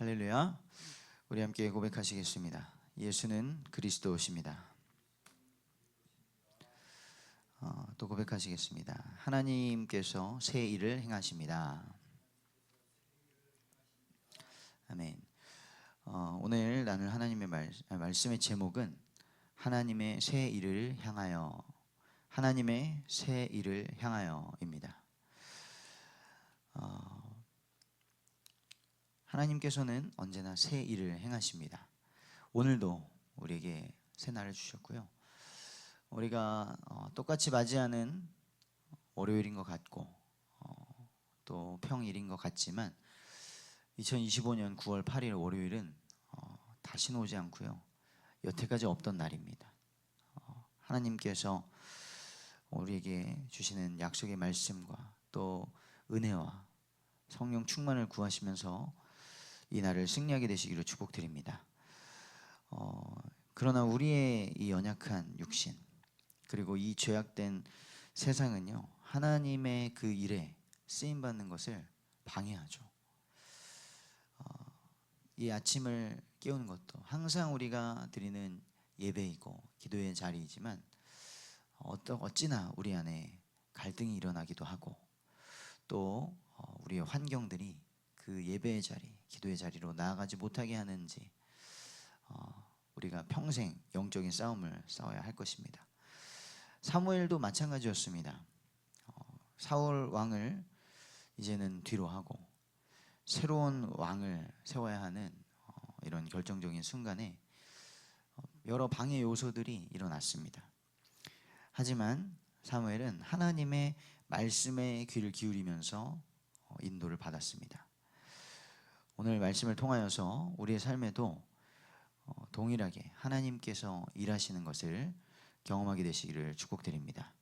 할렐루야. 우리 함께 고백하시겠습니다. 예수는 그리스도십니다. 어, 또 고백하시겠습니다. 하나님께서 새 일을 행하십니다. 아멘. 어, 오늘 나눌 하나님의 말, 아, 말씀의 제목은 하나님의 새 일을 향하여 하나님의 새 일을 향하여입니다. 어, 하나님께서는 언제나 새 일을 행하십니다. 오늘도 우리에게 새 날을 주셨고요. 우리가 어, 똑같이 맞이하는 월요일인 것 같고 어, 또 평일인 것 같지만 2025년 9월 8일 월요일은 어, 다시는 오지 않고요. 여태까지 없던 날입니다. 어, 하나님께서 우리에게 주시는 약속의 말씀과 또 은혜와 성령 충만을 구하시면서 이 날을 승리하게 되시기를 축복드립니다. 어, 그러나 우리의 이 연약한 육신 그리고 이 죄악된 세상은요 하나님의 그 일에 쓰임 받는 것을 방해하죠. 어, 이 아침을 깨우는 것도 항상 우리가 드리는 예배이고 기도의 자리이지만 어떠 어찌나 우리 안에 갈등이 일어나기도 하고 또 어, 우리의 환경들이 그 예배의 자리, 기도의 자리로 나아가지 못하게 하는지 어, 우리가 평생 영적인 싸움을 싸워야 할 것입니다. 사무엘도 마찬가지였습니다. 어, 사울 왕을 이제는 뒤로 하고 새로운 왕을 세워야 하는 어, 이런 결정적인 순간에 어, 여러 방해 요소들이 일어났습니다. 하지만 사무엘은 하나님의 말씀에 귀를 기울이면서 어, 인도를 받았습니다. 오늘 말씀을 통하여서 우리의 삶에도 어, 동일하게 하나님께서 일하시는 것을 경험하게 되시기를 축복드립니다.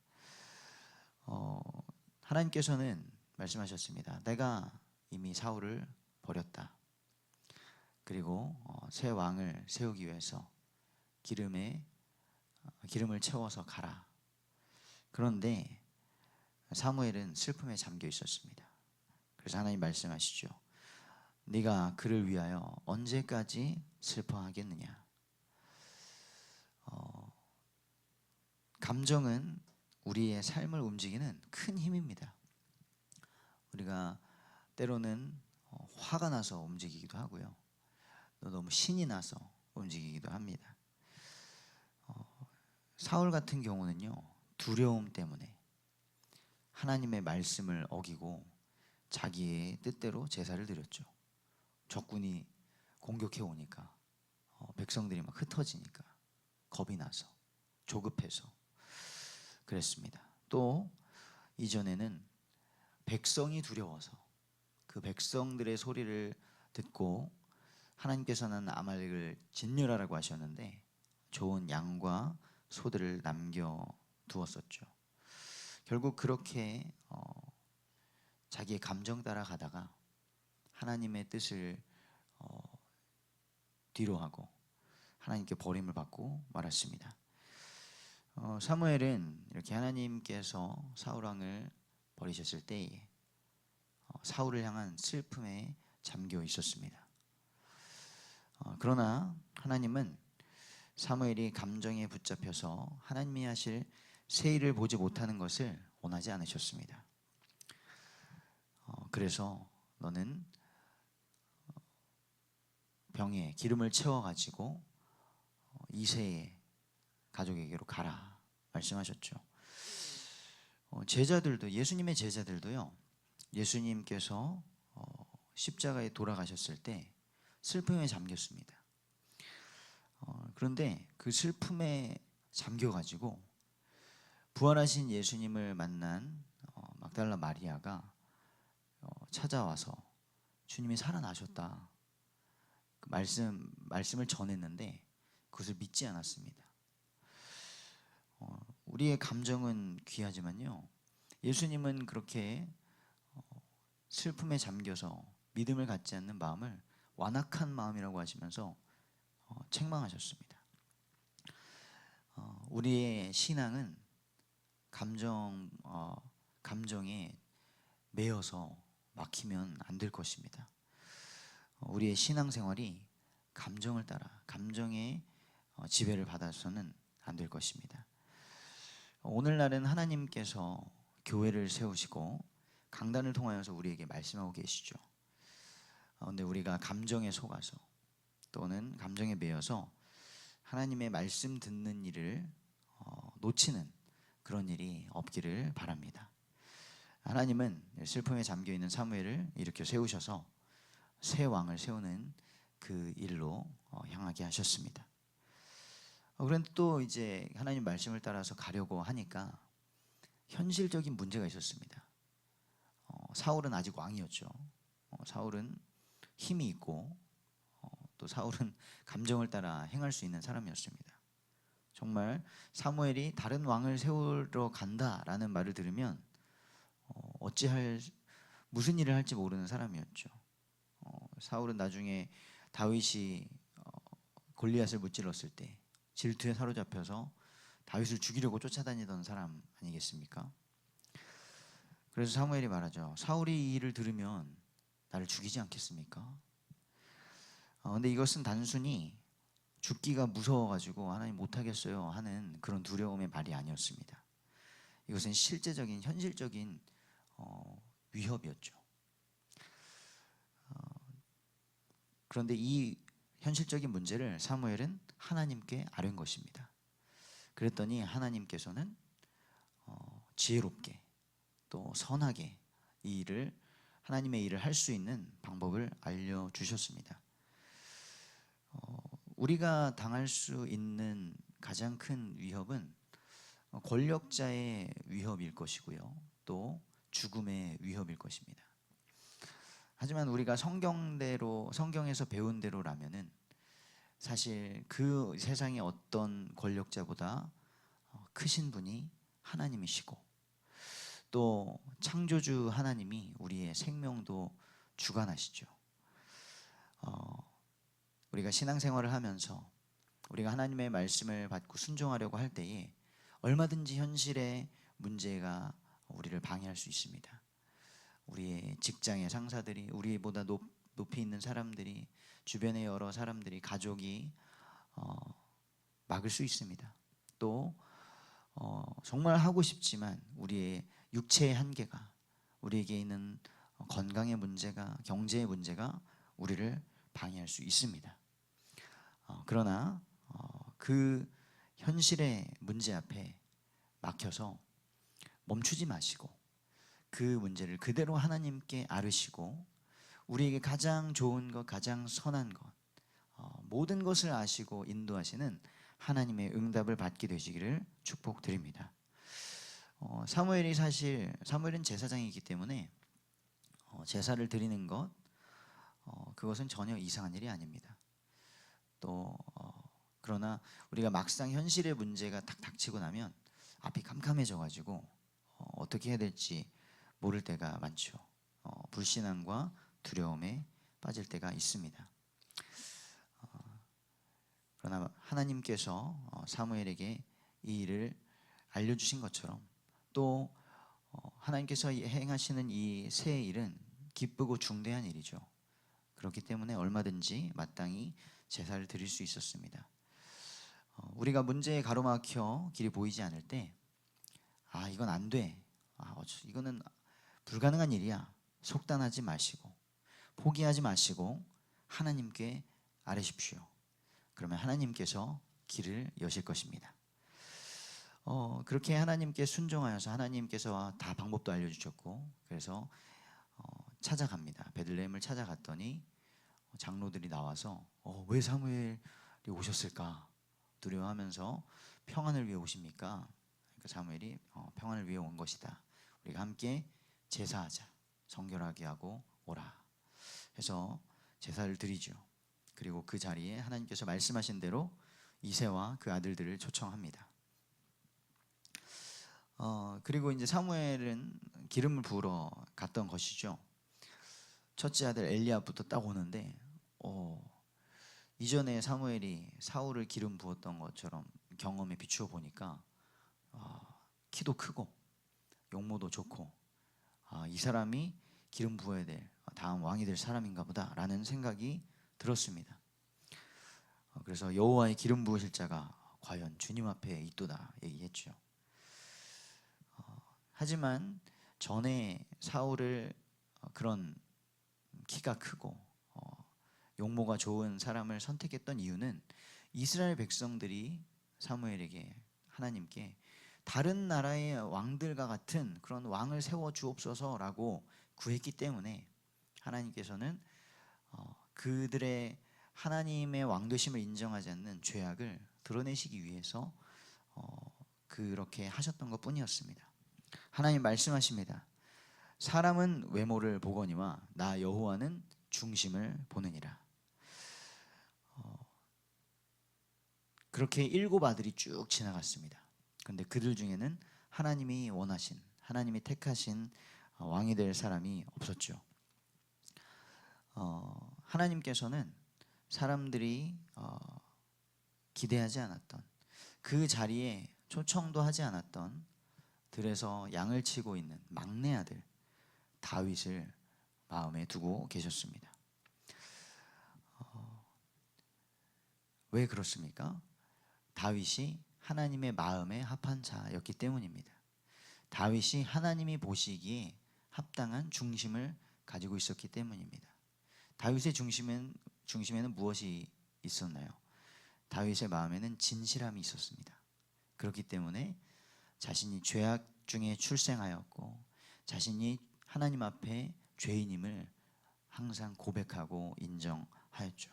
어, 하나님께서는 말씀하셨습니다. 내가 이미 사울을 버렸다. 그리고 어, 새 왕을 세우기 위해서 기름에 어, 기름을 채워서 가라. 그런데 사무엘은 슬픔에 잠겨 있었습니다. 그래서 하나님 말씀하시죠. 네가 그를 위하여 언제까지 슬퍼하겠느냐? 어, 감정은 우리의 삶을 움직이는 큰 힘입니다. 우리가 때로는 어, 화가 나서 움직이기도 하고요. 또 너무 신이 나서 움직이기도 합니다. 어, 사울 같은 경우는요 두려움 때문에 하나님의 말씀을 어기고 자기의 뜻대로 제사를 드렸죠. 적군이 공격해 오니까 어, 백성들이 막 흩어지니까 겁이 나서 조급해서 그랬습니다. 또 이전에는 백성이 두려워서 그 백성들의 소리를 듣고 하나님께서는 아말렉을 진멸하라고 하셨는데 좋은 양과 소들을 남겨 두었었죠. 결국 그렇게 어, 자기의 감정 따라 가다가 하나님의 뜻을 어, 뒤로 하고 하나님께 버림을 받고 말았습니다. 어, 사무엘은 이렇게 하나님께서 사울 왕을 버리셨을 때에 어, 사울을 향한 슬픔에 잠겨 있었습니다. 어, 그러나 하나님은 사무엘이 감정에 붙잡혀서 하나님이 하실 새 일을 보지 못하는 것을 원하지 않으셨습니다. 어, 그래서 너는 병에 기름을 채워 가지고 이세의 가족에게로 가라 말씀하셨죠. 어, 제자들도 예수님의 제자들도요. 예수님께서 어, 십자가에 돌아가셨을 때 슬픔에 잠겼습니다. 어, 그런데 그 슬픔에 잠겨 가지고 부활하신 예수님을 만난 막달라 마리아가 찾아와서 주님이 살아나셨다. 그 말씀 말씀을 전했는데 그것을 믿지 않았습니다. 어, 우리의 감정은 귀하지만요. 예수님은 그렇게 어, 슬픔에 잠겨서 믿음을 갖지 않는 마음을 완악한 마음이라고 하시면서 어, 책망하셨습니다. 어, 우리의 신앙은 감정 어, 감정에 매여서 막히면 안 될 것입니다. 어, 우리의 신앙생활이 감정을 따라 감정의 어, 지배를 받아서는 안 될 것입니다. 어, 오늘날은 하나님께서 교회를 세우시고 강단을 통하여서 우리에게 말씀하고 계시죠. 그런데 우리가 감정에 속아서 또는 감정에 매여서 하나님의 말씀 듣는 일을 어, 놓치는 그런 일이 없기를 바랍니다. 하나님은 슬픔에 잠겨 있는 사무엘을 일으켜 세우셔서 새 왕을 세우는 그 일로 어, 향하게 하셨습니다. 어, 그런데 또 이제 하나님 말씀을 따라서 가려고 하니까 현실적인 문제가 있었습니다. 어, 사울은 아직 왕이었죠. 어, 사울은 힘이 있고 어, 또 사울은 감정을 따라 행할 수 있는 사람이었습니다. 정말 사무엘이 다른 왕을 세우러 간다라는 말을 들으면 어, 어찌할 무슨 일을 할지 모르는 사람이었죠. 어, 사울은 나중에 다윗이 어, 골리앗을 무찔렀을 때 질투에 사로잡혀서 다윗을 죽이려고 쫓아다니던 사람 아니겠습니까? 그래서 사무엘이 말하죠. 사울이 이 일을 들으면 나를 죽이지 않겠습니까? 어, 근데 이것은 단순히 죽기가 무서워가지고 하나님 못하겠어요 하는 그런 두려움의 말이 아니었습니다. 이것은 실제적인 현실적인 어, 위협이었죠. 그런데 이 현실적인 문제를 사무엘은 하나님께 아뢰은 것입니다. 그랬더니 하나님께서는 어, 지혜롭게 또 선하게 이 일을 하나님의 일을 할 수 있는 방법을 알려 주셨습니다. 어, 우리가 당할 수 있는 가장 큰 위협은 권력자의 위협일 것이고요. 또 죽음의 위협일 것입니다. 하지만 우리가 성경대로 성경에서 배운 대로라면은 사실 그 세상의 어떤 권력자보다 어, 크신 분이 하나님이시고 또 창조주 하나님이 우리의 생명도 주관하시죠. 어, 우리가 신앙생활을 하면서 우리가 하나님의 말씀을 받고 순종하려고 할 때에 얼마든지 현실의 문제가 우리를 방해할 수 있습니다. 우리의 직장의 상사들이 우리보다 높, 높이 있는 사람들이 주변의 여러 사람들이 가족이 어, 막을 수 있습니다. 또 어, 정말 하고 싶지만 우리의 육체의 한계가 우리에게 있는 건강의 문제가 경제의 문제가 우리를 방해할 수 있습니다. 어, 그러나 어, 그 현실의 문제 앞에 막혀서 멈추지 마시고 그 문제를 그대로 하나님께 아르시고 우리에게 가장 좋은 것, 가장 선한 것, 어, 모든 것을 아시고 인도하시는 하나님의 응답을 받게 되시기를 축복드립니다. 어, 사무엘이 사실 사무엘은 제사장이기 때문에 어, 제사를 드리는 것 어, 그것은 전혀 이상한 일이 아닙니다. 또 어, 그러나 우리가 막상 현실의 문제가 탁 닥치고 나면 앞이 깜깜해져 가지고 어, 어떻게 해야 될지 모를 때가 많죠. 어, 불신앙과 두려움에 빠질 때가 있습니다. 어, 그러나 하나님께서 어, 사무엘에게 이 일을 알려주신 것처럼 또 어, 하나님께서 행하시는 이 새 일은 기쁘고 중대한 일이죠. 그렇기 때문에 얼마든지 마땅히 제사를 드릴 수 있었습니다. 어, 우리가 문제에 가로막혀 길이 보이지 않을 때, 아 이건 안 돼, 아 이거는 불가능한 일이야. 속단하지 마시고 포기하지 마시고 하나님께 아뢰십시오. 그러면 하나님께서 길을 여실 것입니다. 어, 그렇게 하나님께 순종하여서 하나님께서 다 방법도 알려주셨고 그래서 어, 찾아갑니다. 베들레헴을 찾아갔더니 장로들이 나와서 어, 왜 사무엘이 오셨을까 두려워하면서 평안을 위해 오십니까? 그러니까 사무엘이 어, 평안을 위해 온 것이다. 우리가 함께 제사하자. 성결하게 하고 오라. 해서 제사를 드리죠. 그리고 그 자리에 하나님께서 말씀하신 대로 이세와 그 아들들을 초청합니다. 어, 그리고 이제 사무엘은 기름을 부으러 갔던 것이죠. 첫째 아들 엘리압부터 딱 오는데, 어, 이전에 사무엘이 사울을 기름 부었던 것처럼 경험에 비추어 보니까 어, 키도 크고 용모도 좋고 아, 이 사람이 기름 부어야 될 다음 왕이 될 사람인가 보다라는 생각이 들었습니다. 어, 그래서 여호와의 기름 부으실 자가 과연 주님 앞에 있도다 얘기했죠. 어, 하지만 전에 사울을 어, 그런 키가 크고 어, 용모가 좋은 사람을 선택했던 이유는 이스라엘 백성들이 사무엘에게 하나님께 다른 나라의 왕들과 같은 그런 왕을 세워 주옵소서라고 구했기 때문에 하나님께서는 어, 그들의 하나님의 왕되심을 인정하지 않는 죄악을 드러내시기 위해서 어, 그렇게 하셨던 것 뿐이었습니다. 하나님 말씀하십니다. 사람은 외모를 보거니와 나 여호와는 중심을 보느니라. 어, 그렇게 일곱 아들이 쭉 지나갔습니다. 그런데 그들 중에는 하나님이 원하신 하나님이 택하신 어, 왕이 될 사람이 없었죠. 어, 하나님께서는 사람들이 어, 기대하지 않았던 그 자리에 초청도 하지 않았던 들에서 양을 치고 있는 막내 아들 다윗을 마음에 두고 계셨습니다. 어, 왜 그렇습니까? 다윗이 하나님의 마음에 합한 자였기 때문입니다. 다윗이 하나님이 보시기에 합당한 중심을 가지고 있었기 때문입니다. 다윗의 중심엔, 중심에는 무엇이 있었나요? 다윗의 마음에는 진실함이 있었습니다. 그렇기 때문에 자신이 죄악 중에 출생하였고 자신이 하나님 앞에 죄인임을 항상 고백하고 인정하였죠.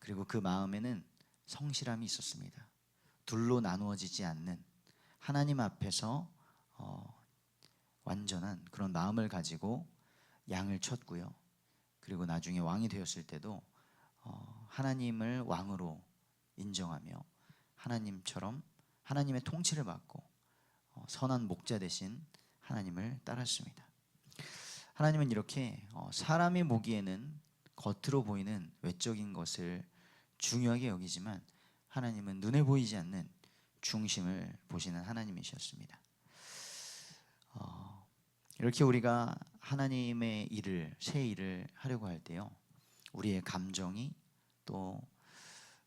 그리고 그 마음에는 성실함이 있었습니다. 둘로 나누어지지 않는 하나님 앞에서 어, 완전한 그런 마음을 가지고 양을 쳤고요. 그리고 나중에 왕이 되었을 때도 어, 하나님을 왕으로 인정하며 하나님처럼 하나님의 통치를 받고 어, 선한 목자 대신 하나님을 따랐습니다. 하나님은 이렇게 어, 사람이 보기에는 겉으로 보이는 외적인 것을 중요하게 여기지만 하나님은 눈에 보이지 않는 중심을 보시는 하나님이셨습니다. 어, 이렇게 우리가 하나님의 일을 새 일을 하려고 할 때요, 우리의 감정이 또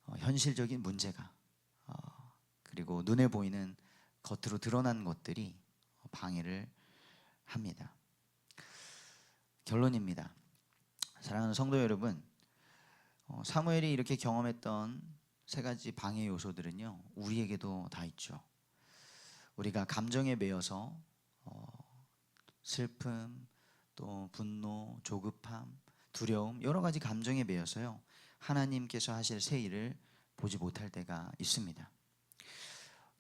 어, 현실적인 문제가 어, 그리고 눈에 보이는 겉으로 드러난 것들이 방해를 합니다. 결론입니다. 사랑하는 성도 여러분, 어, 사무엘이 이렇게 경험했던 세 가지 방해 요소들은요, 우리에게도 다 있죠. 우리가 감정에 매여서 어, 슬픔, 또 분노, 조급함, 두려움 여러 가지 감정에 매여서요 하나님께서 하실 새 일을 보지 못할 때가 있습니다.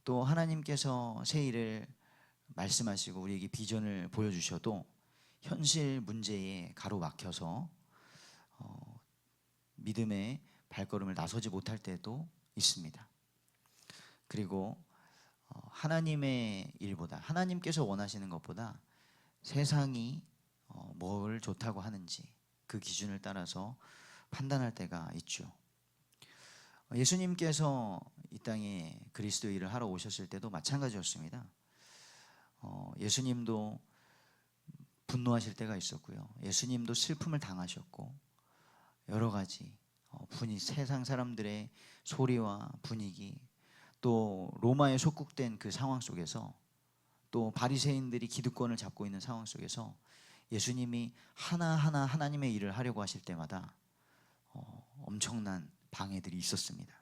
또 하나님께서 새 일을 말씀하시고 우리에게 비전을 보여주셔도 현실 문제에 가로막혀서 어, 믿음의 발걸음을 나서지 못할 때도 있습니다. 그리고 어, 하나님의 일보다 하나님께서 원하시는 것보다 세상이 어, 뭘 좋다고 하는지 그 기준을 따라서 판단할 때가 있죠. 예수님께서 이 땅에 그리스도 일을 하러 오셨을 때도 마찬가지였습니다. 어, 예수님도 분노하실 때가 있었고요. 예수님도 슬픔을 당하셨고 여러 가지 어, 분위 세상 사람들의 소리와 분위기 또 로마에 속국된 그 상황 속에서 또 바리새인들이 기득권을 잡고 있는 상황 속에서 예수님이 하나하나 하나님의 일을 하려고 하실 때마다 어, 엄청난 방해들이 있었습니다.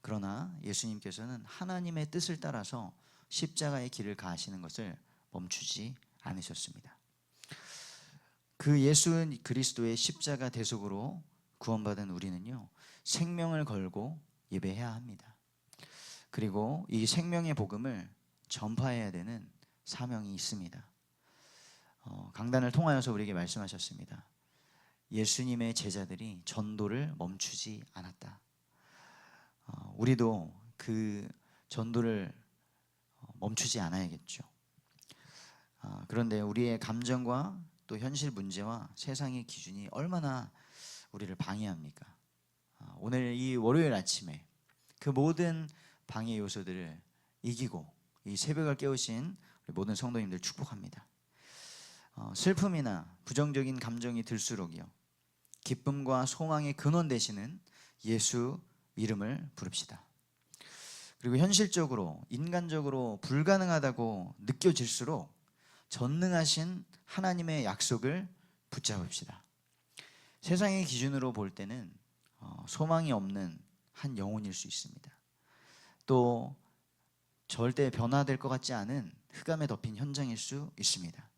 그러나 예수님께서는 하나님의 뜻을 따라서 십자가의 길을 가시는 것을 멈추지 않으셨습니다. 그 예수 그리스도의 십자가 대속으로 구원받은 우리는요 생명을 걸고 예배해야 합니다. 그리고 이 생명의 복음을 전파해야 되는 사명이 있습니다. 어, 강단을 통하여서 우리에게 말씀하셨습니다. 예수님의 제자들이 전도를 멈추지 않았다. 어, 우리도 그 전도를 어, 멈추지 않아야겠죠. 어, 그런데 우리의 감정과 또 현실 문제와 세상의 기준이 얼마나 우리를 방해합니까? 어, 오늘 이 월요일 아침에 그 모든 방해 요소들을 이기고 이 새벽을 깨우신 모든 성도님들 축복합니다. 어, 슬픔이나 부정적인 감정이 들수록이요. 기쁨과 소망의 근원 되시는 예수 이름을 부릅시다. 그리고 현실적으로 인간적으로 불가능하다고 느껴질수록 전능하신 하나님의 약속을 붙잡읍시다. 세상의 기준으로 볼 때는 어, 소망이 없는 한 영혼일 수 있습니다. 또 절대 변화될 것 같지 않은 흑암에 덮인 현장일 수 있습니다.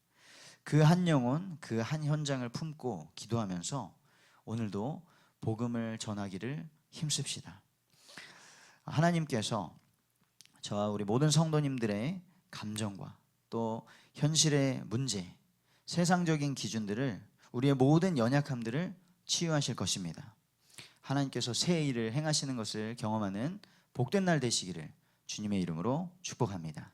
그 한 영혼, 그 한 현장을 품고 기도하면서 오늘도 복음을 전하기를 힘씁시다. 하나님께서 저와 우리 모든 성도님들의 감정과 또 현실의 문제, 세상적인 기준들을 우리의 모든 연약함들을 치유하실 것입니다. 하나님께서 새 일을 행하시는 것을 경험하는 복된 날 되시기를 주님의 이름으로 축복합니다.